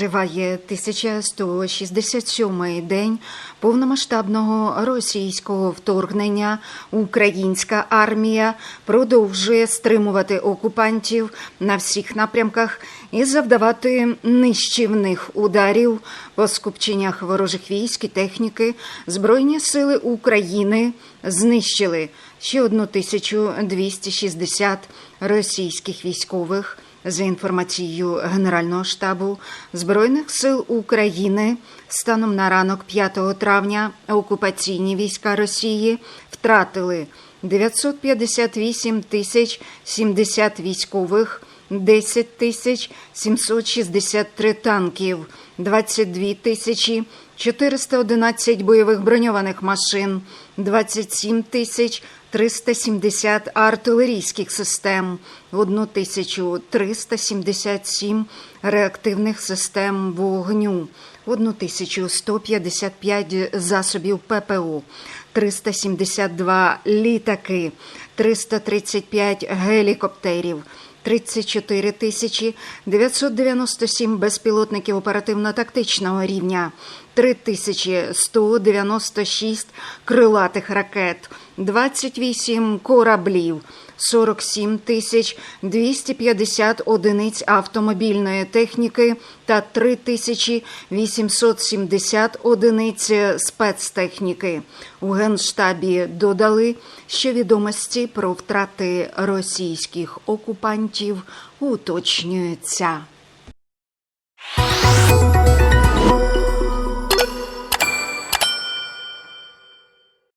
Триває 1167-й день повномасштабного російського вторгнення. Українська армія продовжує стримувати окупантів на всіх напрямках і завдавати нищівних ударів по скупченнях ворожих військ і техніки. Збройні сили України знищили ще 1260 російських військових. За інформацією Генерального штабу Збройних сил України, станом на ранок 5 травня окупаційні війська Росії втратили 958 тисяч 70 військових, 10 тисяч 763 танків, 22 тисячі 411 бойових броньованих машин, 27 тисяч 370 артилерійських систем, 1377 реактивних систем вогню, 1155 засобів ППО, 372 літаки, 335 гелікоптерів. 34 тисячі 997 безпілотників оперативно-тактичного рівня, 3196 крилатих ракет, 28 кораблів, 47 тисяч 250 одиниць автомобільної техніки та 3 тисячі 870 одиниць спецтехніки. У Генштабі додали, що відомості про втрати російських окупантів уточнюються.